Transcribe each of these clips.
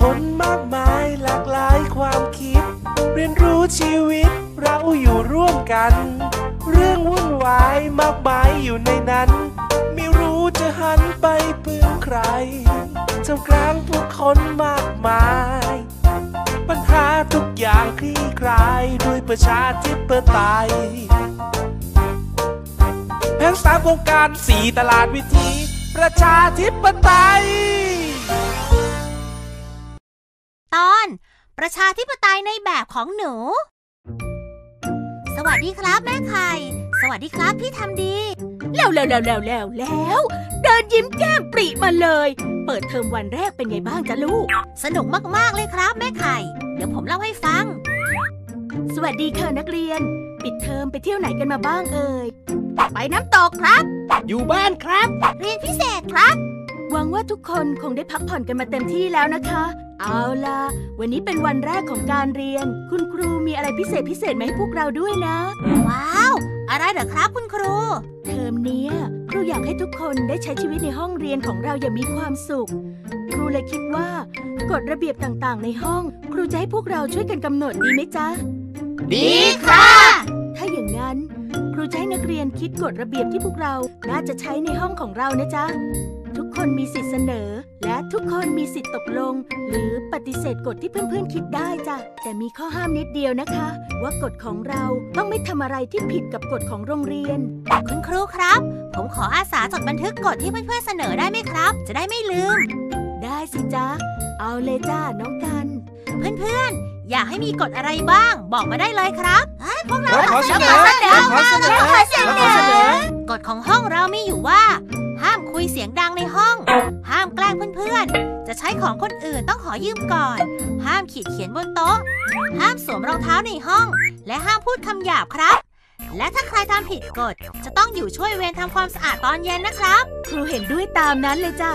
คนมากมายหลากหลายความคิด เรียนรู้ชีวิตเราอยู่ร่วมกัน เรื่องวุ่นวายมากมายอยู่ในนั้น ไม่รู้จะหันไปพึ่งใครท่ามกลางผู้คนมากมาย ปัญหาทุกอย่างคลี่คลายด้วยประชาธิปไตยแผนสามโครงการสี่ตลาดวิธีประชาธิปไตย ตอน ประชาธิปไตยในแบบของหนู สวัสดีครับแม่ไข่ สวัสดีครับพี่ทำดี แล้วแล้วแล้วแล้วแล้วแล้วเดินยิ้มแก้มปรีมาเลย เปิดเทอมวันแรกเป็นไงบ้างจ๊ะลูก สนุกมากๆเลยครับแม่ไข่ เดี๋ยวผมเล่าให้ฟัง สวัสดีค่ะนักเรียน ปิดเทอมไปเที่ยวไหนกันมาบ้างเอ่ย ไปน้ำตกครับ อยู่บ้านครับ เรียนพิเศษครับ หวังว่าทุกคนคงได้พักผ่อนกันมาเต็มที่แล้วนะคะ เอาล่ะ วันนี้เป็นวันแรกของการเรียน คุณครูมีอะไรพิเศษพิเศษมาให้พวกเราด้วยนะ ว้าว อะไรเหรอครับคุณครู เทอมเนี้ยครูอยากให้ทุกคนได้ใช้ชีวิตในห้องเรียนของเราอย่างมีความสุข ครูเลยคิดว่ากฎระเบียบต่างๆ ในห้อง ครูจะให้พวกเราช่วยกันกำหนดดีไหมจ๊ะ ดีค่ะ ถ้าอย่างนั้น ครูจะให้นักเรียนคิดกฎระเบียบที่พวกเราน่าจะใช้ในห้องของเรานะจ๊ะ ทุกคนมีสิทธิ์เสนอ และทุกคนมีสิทธิ์ตกลง หรือปฏิเสธกฎที่เพื่อนๆคิดได้จ้ะแต่มีข้อห้ามนิดเดียวนะคะ ว่ากฎของเราต้องไม่ทำอะไรที่ผิดกับกฎของโรงเรียน คุณครูครับ ผมขออาสาจดบันทึกกฎที่เพื่อนๆเสนอได้ไหมครับ จะได้ไม่ลืม ได้สิจ๊ะเอาเลยจ้าน้องกัน เพื่อนๆ อยากให้มีกฎอะไรบ้าง บอกมาได้เลยครับเอ้ยพวกเราขอเสนอขอเสนอขอเสนอขอเสนขอเสนออกฎของห้องเรามีอยู่ว่าห้ามคุ ยเสียงดังในห้อง ห้ามแกล้งเพื่อนๆ จะใช้ของคนอื่นต้องขอยืมก่อน ห้ามขีดเขียนบนโต๊ะ ห้ามสวมรองเท้าในห้อง และห้ามพูดคำหยาบครับ และถ้าใครทำผิดกฎ จะต้องอยู่ช่วยเวรทำความสะอาดตอนเย็นนะครับ ครูเห็นด้วยตามนั้นเลยจ้ะ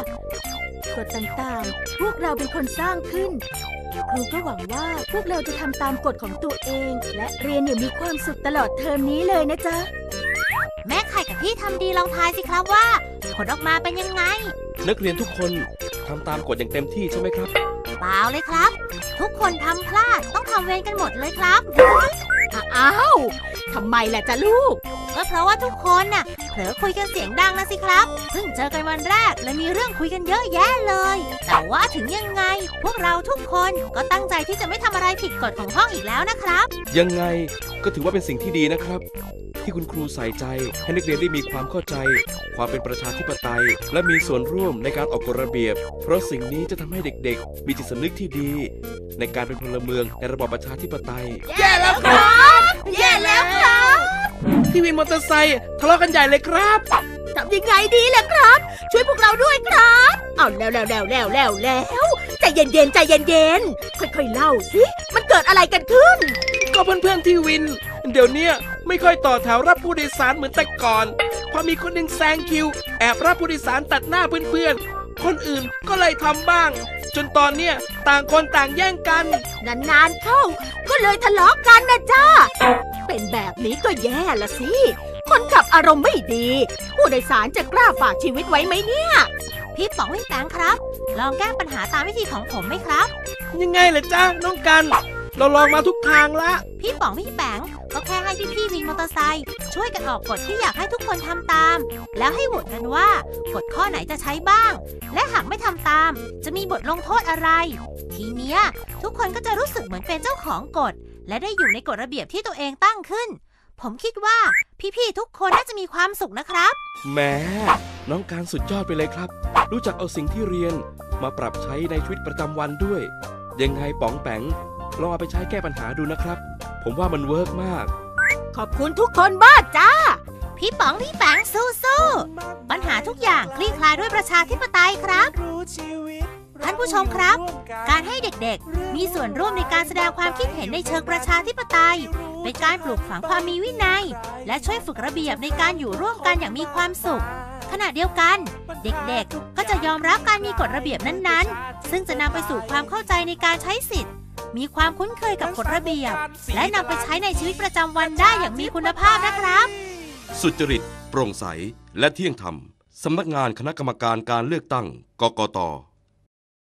กฎต่างๆ พวกเราเป็นคนสร้างขึ้น ครูก็หวังว่าพวกเราจะทำตามกฎของตัวเอง และเรียนอย่างมีความสุขตลอดเทอมนี้เลยนะจ๊ะ แม่ไข่กับพี่ทำดีลองทายสิครับว่า ผลออกมาเป็นยังไง นักเรียนทุกคนทำตามกฎอย่างเต็มที่ใช่ไหมครับ เปล่าเลยครับ ทุกคนทำพลาดต้องทำเวรกันหมดเลยครับ อ้าวทำไมล่ะจ๊ะลูก ก็เพราะว่าทุกคนน่ะเผลอคุยกันเสียงดังนะสิครับเพิ่งเจอกันวันแรกเลยมีเรื่องคุยกันเยอะแยะเลย แต่ว่าถึงยังไง พวกเราทุกคนก็ตั้งใจที่จะไม่ทำอะไรผิดกฎของห้องอีกแล้วนะครับ ยังไงก็ถือว่าเป็นสิ่งที่ดีนะครับ ที่คุณครูใส่ใจ ให้นักเรียนได้มีความเข้าใจ ความเป็นประชาธิปไตย และมีส่วนร่วมในการออกกฎระเบียบ เพราะสิ่งนี้จะทำให้เด็กๆ มีจิตสำนึกที่ดี ในการเป็นพลเมืองในระบอบประชาธิปไตย แย่แล้วครับแย่แล้วครับพี่วินมอเตอร์ไซค์ทะเลาะกันใหญ่เลยครับทำยังไงดีล่ะครับ ช่วยพวกเราด้วยครับเอาแล้วแล้วแล้วแล้วแล้วแล้วใจเย็นๆใจเย็นๆค่อยๆเล่าสิมันเกิดอะไรกันขึ้น ก็เพื่อนๆที่วิน เดี๋ยวเนี้ย ไม่ค่อยต่อแถวรับผู้โดยสารเหมือนแต่ก่อน พอมีคนหนึ่งแซงคิว แอบรับผู้โดยสารตัดหน้าเพื่อนๆ คนอื่นก็เลยทำบ้าง จนตอนเนี้ยต่างคนต่างแย่งกัน นานๆเข้า ก็เลยทะเลาะกันนะจ้า เป็นแบบนี้ก็แย่ละสิ คนขับอารมณ์ไม่ดี ผู้โดยสารจะกล้าฝากชีวิตไว้ไหมเนี่ย พี่ป๋องพี่แตงครับ ลองแก้ปัญหาตามวิธีของผมไหมครับ ยังไงล่ะจ๊ะน้องกัน เราลองมาทุกทางละ พี่ป๋องพี่แปงก็แค่ให้พี่ๆวินมอเตอร์ไซค์ช่วยกันออกกฎที่อยากให้ทุกคนทำตาม แล้วให้โหวตกันว่ากฎข้อไหนจะใช้บ้าง และหากไม่ทำตาม จะมีบทลงโทษอะไร ทีเนี้ยทุกคนก็จะรู้สึกเหมือนเป็นเจ้าของกฎ และได้อยู่ในกฎระเบียบที่ตัวเองตั้งขึ้น ผมคิดว่าพี่ๆทุกคนน่าจะมีความสุขนะครับแหมน้องการสุดยอดไปเลยครับ รู้จักเอาสิ่งที่เรียนมาปรับใช้ในชีวิตประจำวันด้วย ยังไงป๋องแปง ลองเอาไปใช้แก้ปัญหาดูนะครับ ผมว่ามันเวิร์กมาก ขอบคุณทุกคนมากจ้า พี่ป๋องพี่แปงสู้ๆปัญหาทุกอย่างคลี่คลายด้วยประชาธิปไตยครับ ท่านผู้ชมครับ การให้เด็กๆ มีส่วนร่วมในการแสดงความคิดเห็นในเชิงประชาธิปไตย เป็นการปลูกฝังความมีวินัย และช่วยฝึกระเบียบในการอยู่ร่วมกันอย่างมีความสุข ขณะเดียวกัน เด็กๆ ก็จะยอมรับการมีกฎระเบียบนั้นๆ ซึ่งจะนำไปสู่ความเข้าใจในการใช้สิทธิ์ มีความคุ้นเคยกับกฎระเบียบ และนำไปใช้ในชีวิตประจำวันได้อย่างมีคุณภาพนะครับ สุจริต โปร่งใส และเที่ยงธรรม สำนักงานคณะกรรมการการเลือกตั้ง กกต